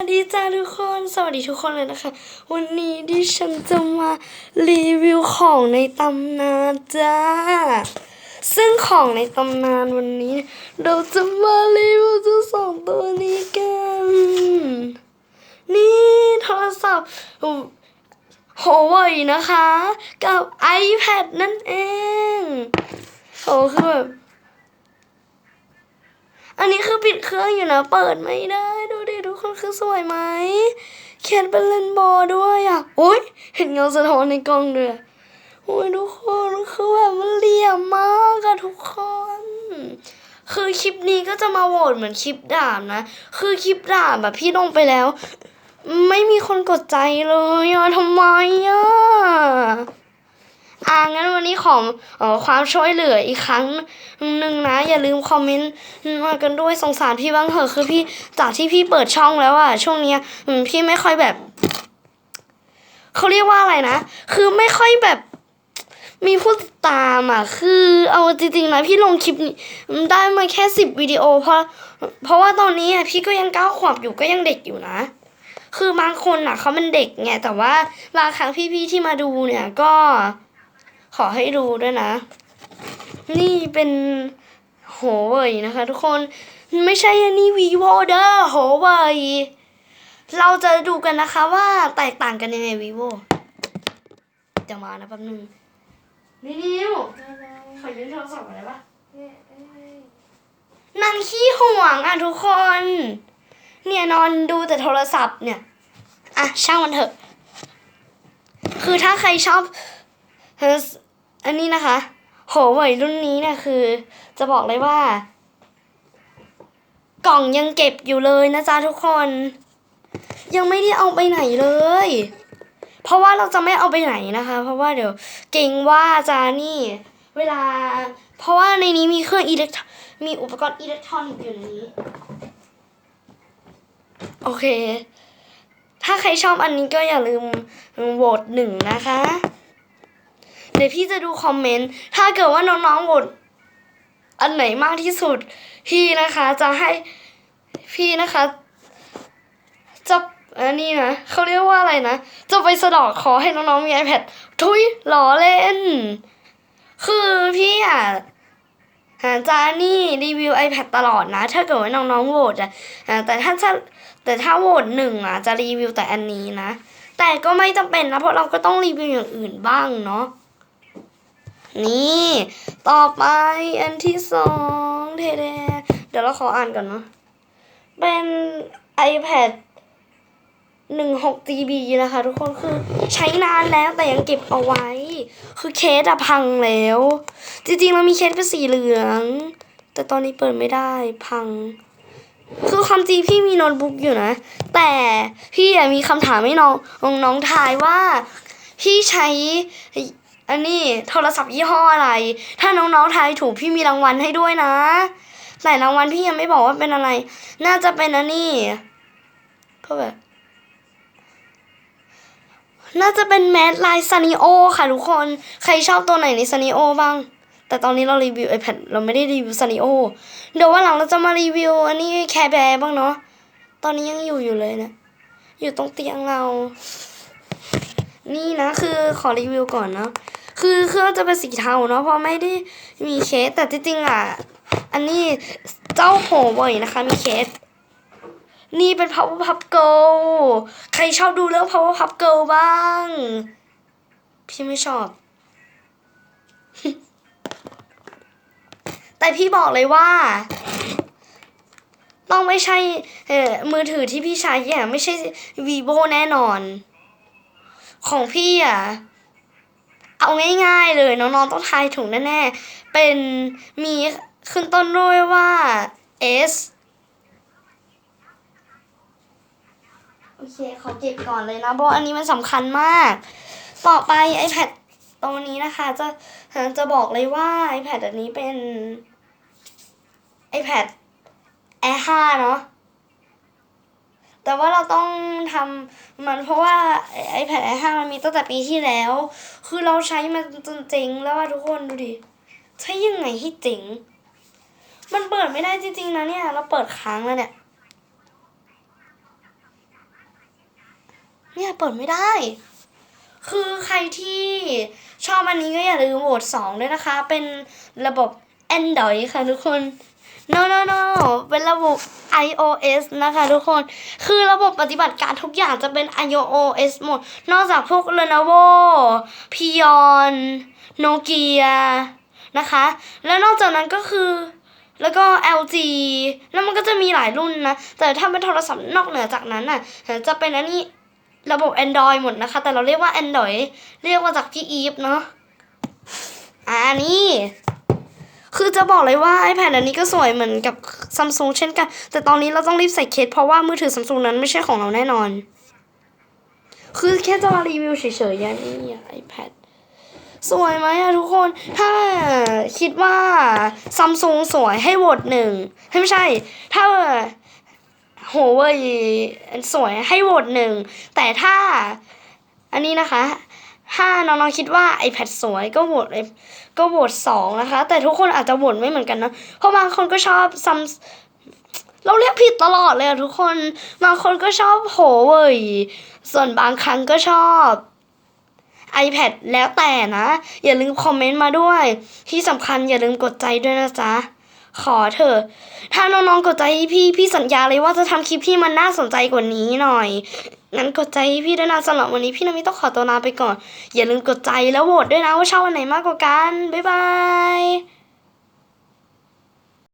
สวัสดีจ้าทุกคน สวัสดีทุกคนเลยนะคะ วันนี้ดิฉันจะมารีวิวของในตำนานจ้า ซึ่งของในตำนานวันนี้ เราจะมารีวิวเจ้าสองตัวนี้กัน นี่โทรศัพท์โฮเว่ยนะคะ กับ iPad นั่นเองโหคือแบบอันนี้คือปิดเครื่องอยู่นะ เปิดไม่ได้ดูดิ คนคือสวยไหมเขียนเป็นเลนโบ์ด้วยอะโอ้ยเห็นเงาสะท้อนในกล้องด้วยโอ้ยทุกคนคือแบบมันเหลี่ยมมากอะทุกคน คือคลิปนี้ก็จะมาโหวตเหมือนคลิปด่ามนะ คือคลิปด่ามแบบพี่ลงไปแล้ว ไม่มีคนกดใจเลยอะทำไมอะอ่า งั้นวันนี้ขอออความช่วยเหลืออีกครั้งหนึ่งนะ อย่าลืมคอมเมนต์มากันด้วยสงสารพี่บ้างเถอะคือพี่จากที่พี่เปิดช่องแล้วอะช่วงเนี้ยพี่ไม่ค่อยแบบเขาเรียกว่าอะไรนะ คือไม่ค่อยแบบมีผู้ติดตามอะคือเอาจริงๆนะพี่ลงคลิปได้มาแค่สิบวิดีโอ เพราะเพราะว่าตอนนี้อะพี่ก็ยังเก้าขวบอยู่ก็ยังเด็กอยู่นะ คือบางคนอะเขาเป็นเด็กไงแต่ว่าบางครั้งพี่ๆที่มาดูเนี่ยก็ ขอให้ดูด้วยนะ นี่เป็นโหเว่ยนะคะทุกคนไม่ใช่อันนี้วีโวเด้อโหเว่ยเราจะดูกันนะคะว่าแตกต่างกันยังไงวีโวจะมานะแป๊บนึงนี่นิวขอยืมโทรศัพท์อยได้ปะนางขี้ห่วงอะทุกคน เนี่ยนอนดูแต่โทรศัพท์เนี่ย อะช่างมันเถอะ คือถ้าใครชอบเฮ้ อันนี้นะคะ โหเว่ยรุ่นนี้เนี่ยคือ จะบอกเลยว่า กล่องยังเก็บอยู่เลยนะจ๊ะทุกคน ยังไม่ได้เอาไปไหนเลย เพราะว่าเราจะไม่เอาไปไหนนะคะ เพราะว่าเดี๋ยว เก่งว่าจะนี่ เวลา เพราะว่าในนี้มีเครื่องอิเล็กทรมีอุปกรณ์อิเล็กทรอนิกส์อยู่ในนี้ โอเค ถ้าใครชอบอันนี้ก็อย่าลืมโหวตหนึ่งนะคะ เดี๋ยวพี่จะดูคอมเมนต์ ถ้าเกิดว่าน้องๆโหวตอันไหนมากที่สุด พี่นะคะจะให้พี่นะคะจะอันนี้นะเขาเรียกว่าอะไรนะ จะไปสะดอกขอให้น้องๆมี iPad ทุยหล่อเล่น คือพี่อะหาจานี่รีวิว iPad ตลอดนะ ถ้าเกิดว่าน้องๆโหวตอะแต่ถ้าจะแต่ถ้าโหวตหนึ่งอะ จะรีวิวแต่อันนี้นะ แต่ก็ไม่จำเป็นนะ เพราะเราก็ต้องรีวิวอย่างอื่นบ้างเนาะ นี่ ต่อไปอันที่สองเทเดเดี๋ยวเราขออ่านก่อนเนาะเป็น iPad 16 GB นะคะ ทุกคนคือใช้นานแล้วแต่ยังเก็บเอาไว้ คือเคสอะพังแล้ว จริงๆเรามีเคสเป็นสีเหลือง แต่ตอนนี้เปิดไม่ได้พัง คือความจริงพี่มีโน้ตบุ๊กอยู่นะ แต่พี่อะมีคำถามให้น้องน้องทายว่า พี่ใช้ อันนี้โทรศัพท์ยี่ห้ออะไร ถ้าน้องๆทายถูกพี่มีรางวัลให้ด้วยนะ แต่รางวัลพี่ยังไม่บอกว่าเป็นอะไร น่าจะเป็นอันนี้ก็แบบน่าจะเป็นแมสลายซันิโอค่ะทุกคน ใครชอบตัวไหนในซันิโอบ้าง แต่ตอนนี้เรารีวิว iPad เราไม่ได้รีวิวซันิโอ เดี๋ยววันหลังเราจะมารีวิว อันนี้แคร์แบร์บ้างเนาะ ตอนนี้ยังอยู่อยู่เลยนะ อยู่ตรงเตียงเรา นี่นะคือขอรีวิวก่อนเนาะ คือเครื่องจะเป็นสีเทาเนาะเพราะไม่ได้มีเคสแต่จริงๆอะ อันนี้เจ้าโหเว่ยนะคะ มีเคส นี่เป็น power pup girl ใครชอบดูเรื่อง power pup girl บ้าง พี่ไม่ชอบ แต่พี่บอกเลยว่า ต้องไม่ใช่เออมือถือที่พี่ใช้อะไม่ใช่ vivo แน่นอน ของพี่อะ เอาง่าย ๆ เลยน้องๆต้องทายถูกแน่ๆ เป็นมีขึ้นต้นด้วยว่า S โอเคขอเก็บก่อนเลยนะเพราะอันนี้มันสำคัญมาก ต่อไป iPad ตรงนี้นะคะ จะจะบอกเลยว่า iPad อันนี้เป็น iPad Air 5 เนาะ แต่ว่าเราต้องทำมันเพราะว่า iPad Air 5มันมีตั้งแต่ปีที่แล้ว คือเราใช้มันจนเจ๋งแล้วอะทุกคนดูดิ ใช้ยังไงให้เจ๋ง มันเปิดไม่ได้จริงๆนะเนี่ย เราเปิดค้างแล้วเนี่ย เนี่ยเปิดไม่ได้ คือใครที่ชอบอันนี้ก็อย่าลืมโหวตสองด้วยนะคะ เป็นระบบ Android ค่ะทุกคน no no no เป็นระบบ iOS นะคะทุกคน คือระบบปฏิบัติการทุกอย่างจะเป็น iOS หมด นอกจากพวก Lenovo Pion Nokia นะคะ แล้วนอกจากนั้นก็คือแล้วก็ LG แล้วมันก็จะมีหลายรุ่นนะ แต่ถ้าเป็นโทรศัพท์นอกเหนือจากนั้นน่ะ จะเป็นอันนี้ระบบ Android หมดนะคะ แต่เราเรียกว่า Android เรียกมาจากพี่อีฟเนาะอ่านี่ คือจะบอกเลยว่า iPad อันนี้ก็สวยเหมือนกับ Samsung เช่นกัน แต่ตอนนี้เราต้องรีบใส่เคสเพราะว่ามือถือ Samsung นั้นไม่ใช่ของเราแน่นอน คือแค่จะมารีวิวเฉยๆอย่างนี้อะ iPad สวยไหมอะทุกคน ถ้าคิดว่าซัมซุงสวยให้โหวตหนึ่งไม่ใช่ ถ้าโหเว่ยสวยให้โหวตหนึ่ง แต่ถ้าอันนี้นะคะ ถ้าน้องๆคิดว่า iPad สวยก็โหวตก็โหวตสองนะคะ แต่ทุกคนอาจจะโหวตไม่เหมือนกันนะเพราะบางคนก็ชอบซัมเราเรียกผิดตลอดเลยอะทุกคน บางคนก็ชอบโหเว่ยส่วนบางครั้งก็ชอบ iPad แล้วแต่นะ อย่าลืมคอมเมนต์มาด้วย ที่สำคัญอย่าลืมกดใจด้วยนะจ๊ะ ขอเถอะ ถ้าน้องๆกดใจให้พี่พี่สัญญาเลยว่าจะทำคลิปที่มันน่าสนใจกว่านี้หน่อย งั้นกดใจพี่ด้วยนะสำหรับวันนี้พี่นามิต้องขอตัวลาไปก่อน อย่าลืมกดใจแล้วโหวตด้วยนะว่าชอบอันไหนมากกว่ากัน บ๊ายบาย